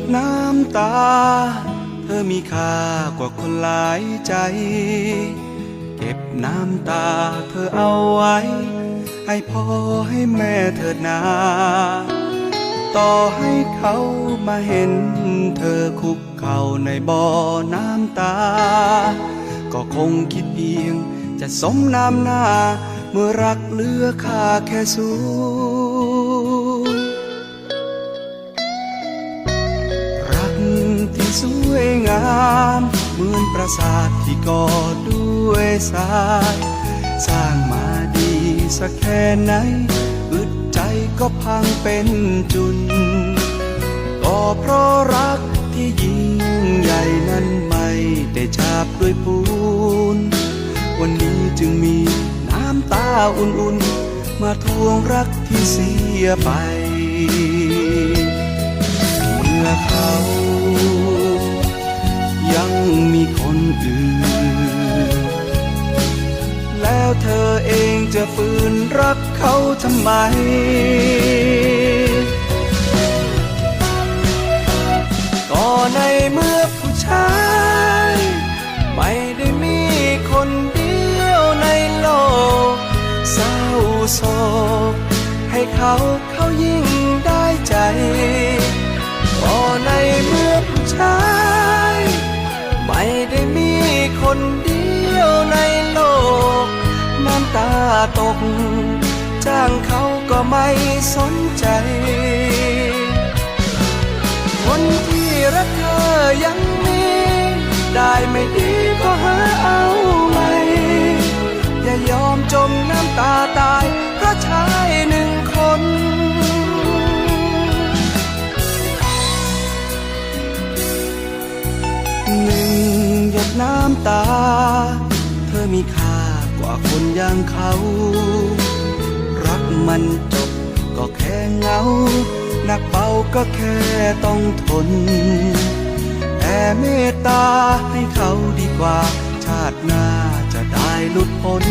ดน้ำตา เธอมีค่ากว่าคนหลายใจ เก็บน้ำตาเธอเอาไว้ ให้พ่อให้แม่เถิดนา ต่อให้เขามาเห็น เธอคุกเข่าในบ่อน้ำตา ก็คงคิดเพียงจะสมน้ำหน้า เมื่อรักเหลือค่าแค่สู สวยงาม เหมือนปราสาทที่ก่อด้วยทราย สร้างมาดีสักแค่ไหน อึดใจก็พังเป็นจุน ก็เพราะรักที่ยิ่งใหญ่นั้นไม่ได้ฉาบด้วยปูน วันนี้จึงมีน้ำตาอุ่นๆ มาทวงรักที่เสียไป เมื่อเขา เขาทำไม ก็ในเมื่อผู้ชาย ไม่ได้มีคนเดียวในโลกเศร้าโศกให้เขาเขายิ่งได้ใจ ก็ในเมื่อผู้ชาย ไม่ได้มีคนเดียวในโลก น้ำตาตก จ้างเขาก็ไม่สนใจ คนที่รักเธอยังมี ได้ไม่ดีก็หาเอาใหม่อย่ายอมจมน้ำตาตาย เพราะชายหนึ่งคนหนึ่งหยดน้ำตา เธอมีค่ากว่าคนอย่างเขา มันจบ ก็แค่เหงา หนักเบาก็แค่ต้องทน แต่เมตตาให้เขาดีกว่า ชาติหน้าจะได้หลุดพ้น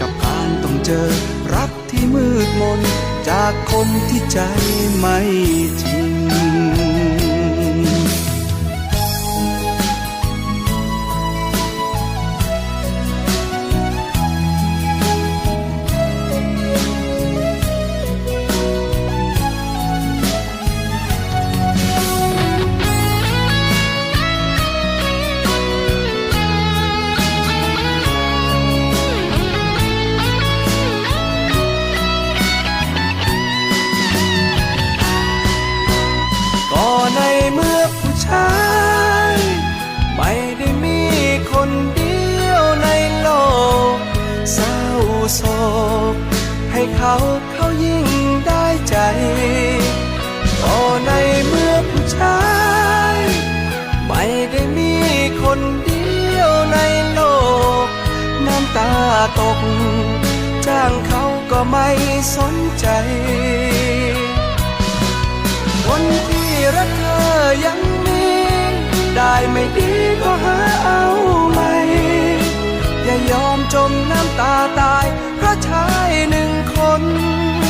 กับการต้องเจอรักที่มืดมน จากคนที่ใจไม่จริง เขาเขายิ่งได้ใจก็ในเมื่อผู้ชาย ไม่ได้มีคนเดียวในโลก น้ำตาตก จ้างเขาก็ไม่สนใจ คนที่รักเธอยังมี ได้ไม่ดีก็หาเอาใหม่อย่ายอมจมน้ำตาตาย เพราะชายหนึ่ง น